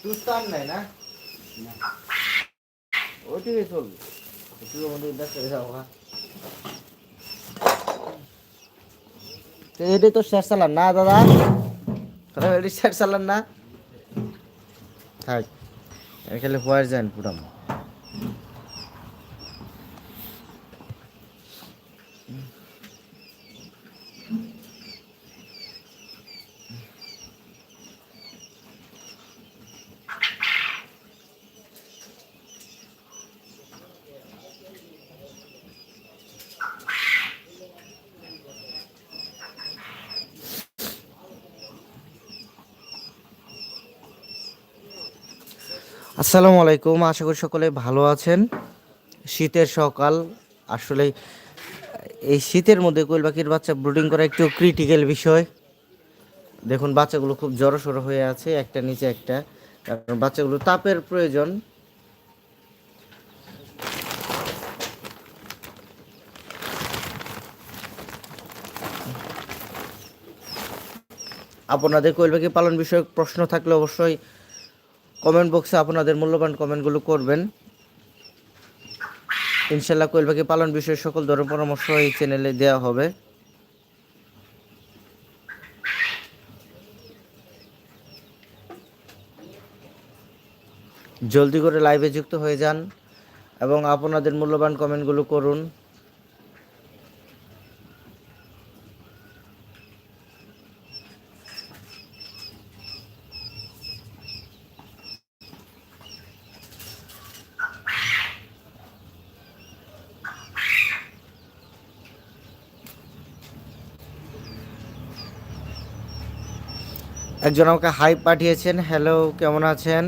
সুস্থান নাই না? ওইটুকুই চলবে। ওইটুকু আমাদের যাও হা তো এটাই তো শেষ চালান না দাদা? এটি শেষ চালান না? থাক এখানে পয়ের যান পুরাম আসসালামু আলাইকুম, আশা করি সকলে ভালো আছেন। শীতের সকাল, আসলে এই শীতের মধ্যে কোয়েল পাখির বাচ্চা ব্রুডিং করা একটু ক্রিটিক্যাল বিষয়। দেখুন, বাচ্চাগুলো খুব জড়সড় হয়ে আছে, একটা নিচে একটা। কারণ বাচ্চাগুলো তাপের প্রয়োজন। আপনাদের কোয়েল পাখি পালন বিষয়ক প্রশ্ন থাকলে অবশ্যই কমেন্ট বক্সে আপনাদের মূল্যবান কমেন্টগুলো করবেন। ইনশাল্লাহ কোয়েল পাখি পালন বিষয়ে সকল ধরনের পরামর্শ এই চ্যানেলে দেওয়া হবে। জলদি করে লাইভে যুক্ত হয়ে যান এবং আপনাদের মূল্যবান কমেন্টগুলো করুন। একজন আমাকে হাই পাঠিয়েছেন হ্যালো কেমন আছেন?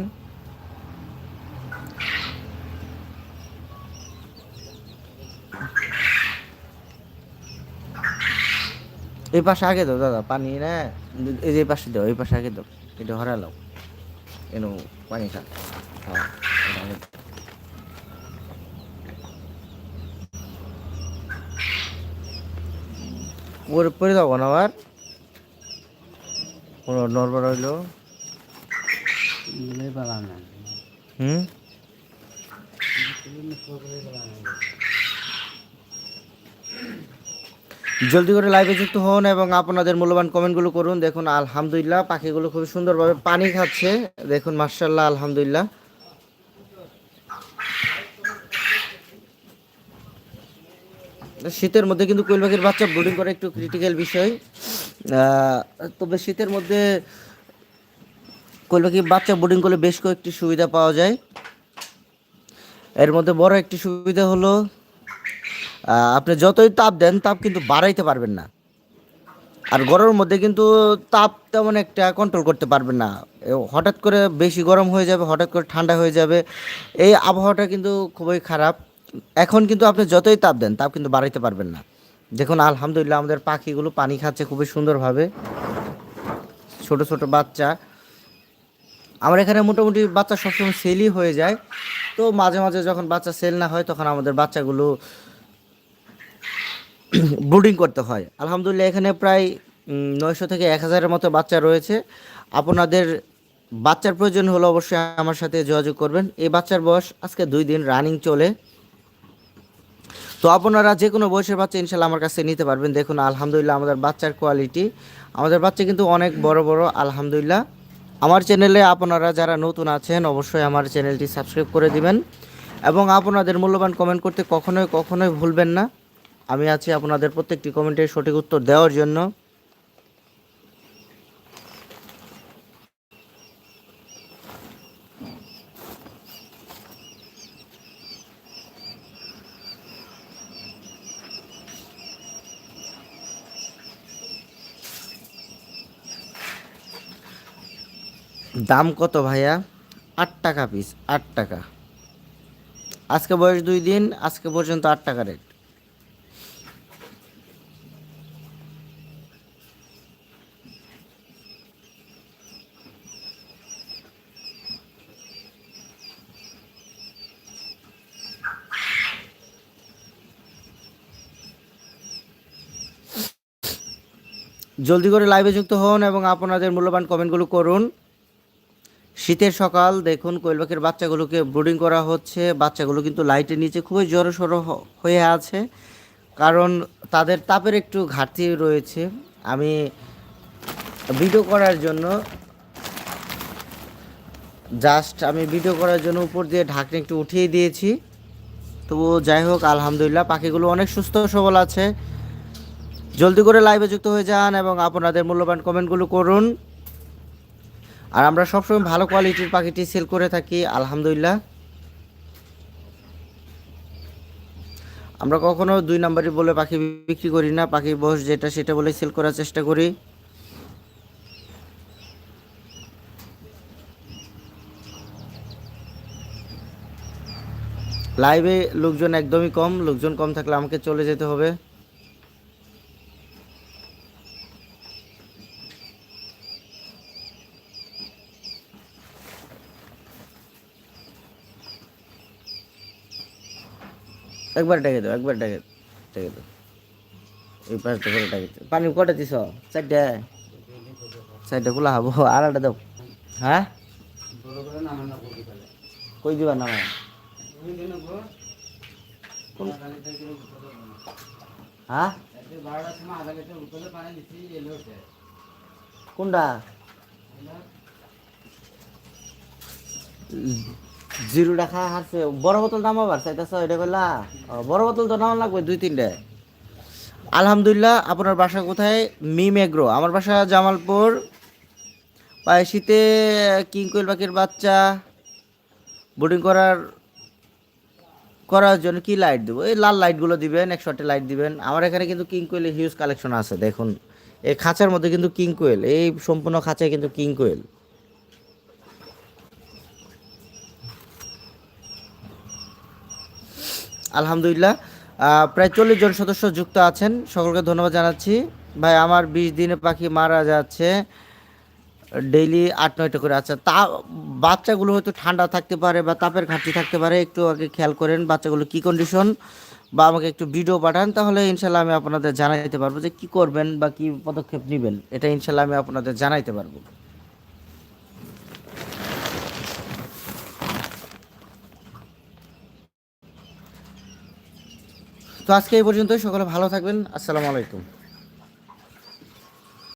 এই পাশে আগে দাও দাদা পানি না? এই যে পাশে দাও এই পাশে আগে দাও এটা হরালাও এনো পানি খা হ্যাঁ, ওর পরে দাও না আবার? কোনো নড়বড় হইল? হুম? জলদি করে লাইভে যুক্ত হন এবং আপনাদের মূল্যবান কমেন্টগুলো করুন। দেখুন আলহামদুলিল্লাহ পাখিগুলো খুব সুন্দরভাবে পানি খাচ্ছে। দেখুন মার্শাল্লাহ আলহামদুলিল্লাহ। শীতের মধ্যে কিন্তু কোয়েল পাখির বাচ্চা ব্রুডিং করা একটু ক্রিটিক্যাল বিষয়। তবে শীতের মধ্যে কোয়েল কি বাচ্চা বোর্ডিং করলে বেশ কয়েকটি সুবিধা পাওয়া যায়। এর মধ্যে বড় একটি সুবিধা হলো আপনি যতই তাপ দেন, তাপ কিন্তু বাড়াইতে পারবেন না। আর গরমের মধ্যে কিন্তু তাপ তেমন একটা কন্ট্রোল করতে পারবেন না। হঠাৎ করে বেশি গরম হয়ে যাবে, হঠাৎ করে ঠান্ডা হয়ে যাবে। এই আবহাওয়াটা কিন্তু খুবই খারাপ। এখন কিন্তু আপনি যতই তাপ দেন, তাপ কিন্তু বাড়াইতে পারবেন না। দেখুন, আলহামদুলিল্লাহ আমাদের পাখিগুলো পানি খাচ্ছে খুবই সুন্দরভাবে। ছোট ছোট বাচ্চা। আমার এখানে মোটামুটি বাচ্চা সবসময় সেলই হয়ে যায়। তো মাঝে মাঝে যখন বাচ্চা সেল না হয়, তখন আমাদের বাচ্চাগুলো ব্রুডিং করতে হয়। আলহামদুলিল্লাহ, এখানে প্রায় নয়শো থেকে এক হাজারের মতো বাচ্চা রয়েছে। আপনাদের বাচ্চার প্রয়োজন হলে অবশ্যই আমার সাথে যোগাযোগ করবেন। এই বাচ্চার বয়স আজকে দুই দিন রানিং চলে। তো আপনারা যে কোনো বয়সের বাচ্চা ইনশাল্লাহ আমার কাছে নিতে পারবেন। দেখুন, আলহামদুলিল্লাহ আমাদের বাচ্চার কোয়ালিটি আমাদের বাচ্চা কিন্তু অনেক বড় বড়, আলহামদুলিল্লাহ। আমার চ্যানেলে আপনারা যারা নতুন আছেন, অবশ্যই আমার চ্যানেলটি সাবস্ক্রাইব করে দিবেন এবং আপনাদের মূল্যবান কমেন্ট করতে কখনোই কখনোই ভুলবেন না। আমি আছি আপনাদের প্রত্যেকটি কমেন্টের সঠিক উত্তর দেওয়ার জন্য। দাম কত ভাইয়া? আট টাকা পিস আট টাকা। আজকে বয়স দুই দিন, আজকে পর্যন্ত আট টাকা রেট জলদি করে লাইভে যুক্ত হন এবং আপনাদের মূল্যবান কমেন্টগুলো করুন। শীতের সকাল, দেখুন কোয়েল পাখির বাচ্চাগুলোকে ব্রুডিং করা হচ্ছে। বাচ্চাগুলো কিন্তু লাইটের নিচে খুবই জড়সড়ো হয়ে আছে। কারণ তাদের তাপের একটু ঘাটতি রয়েছে। আমি ভিডিও করার জন্য জাস্ট আমি ভিডিও করার জন্য উপর দিয়ে ঢাকনি একটু উঠিয়ে দিয়েছি। তবু যাই হোক, আলহামদুলিল্লাহ, পাখিগুলো অনেক সুস্থ সবল আছে। জলদি করে লাইভে যুক্ত হয়ে যান এবং আপনাদের মূল্যবান কমেন্টগুলো করুন। আর আমরা সবসময় ভালো কোয়ালিটির পাখিটি সেল করে থাকি, আলহামদুলিল্লাহ। আমরা কখনো দুই নাম্বারই বলে পাখি বিক্রি করি না পাখির বয়স যেটা সেটা বলে সেল করার চেষ্টা করি। লাইভে লোকজন একদমই কম, লোকজন কম থাকলে আমাকে চলে যেতে হবে। একবার ডেকে দাও, একবার ডেকে ডেকে দাও। এই পাঁচটা করে ডেকে পানি কটা দিছ? চারটে? চারটে খোলা হব আর একটা দাও। হ্যাঁ? কই দিবা না হ্যাঁ? কোনটা? জিরো টাকা হারছে। বড় বোতল দাম আবার, চাইতেছ এটা কইলা? বড় বোতল তো নাম লাগবে দুই, তিনটে। আলহামদুলিল্লাহ, আপনার বাসা কোথায়? মিম এগ্রো। আমার বাসা জামালপুর। পায়ে শীতে কিং কোয়েল পাখির বাচ্চা। বোর্ডিং করার করার জন্য কি লাইট দেবো? এই লাল লাইটগুলো দিবেন একশোটে লাইট দিবেন। আমার এখানে কিন্তু কিং কোয়েলের হিউজ কালেকশন আছে, দেখুন। এই খাঁচার মধ্যে কিন্তু কিং কোয়েল, এই সম্পূর্ণ খাঁচায় কিন্তু কিং আলহামদুলিল্লাহ। প্রায় চল্লিশ জন সদস্য যুক্ত আছেন। সকলকে ধন্যবাদ জানাচ্ছি। ভাই, আমার বিশ দিনে পাখি মারা যাচ্ছে ডেইলি আট, নয়টা করে। আচ্ছা তা বাচ্চাগুলো হয়তো ঠান্ডা থাকতে পারে বা তাপের ঘাটতি থাকতে পারে। একটু আগে খেয়াল করেন বাচ্চাগুলো কি কন্ডিশন বা আমাকে একটু ভিডিও পাঠান, তাহলে ইনশাল্লাহ আমি আপনাদের জানাইতে পারব যে কি করবেন বা কি পদক্ষেপ নেবেন। এটা ইনশাল্লাহ আমি আপনাদের জানাইতে পারব। তো আজকে এই পর্যন্তই সকলে ভালো থাকবেন আসসালামু আলাইকুম।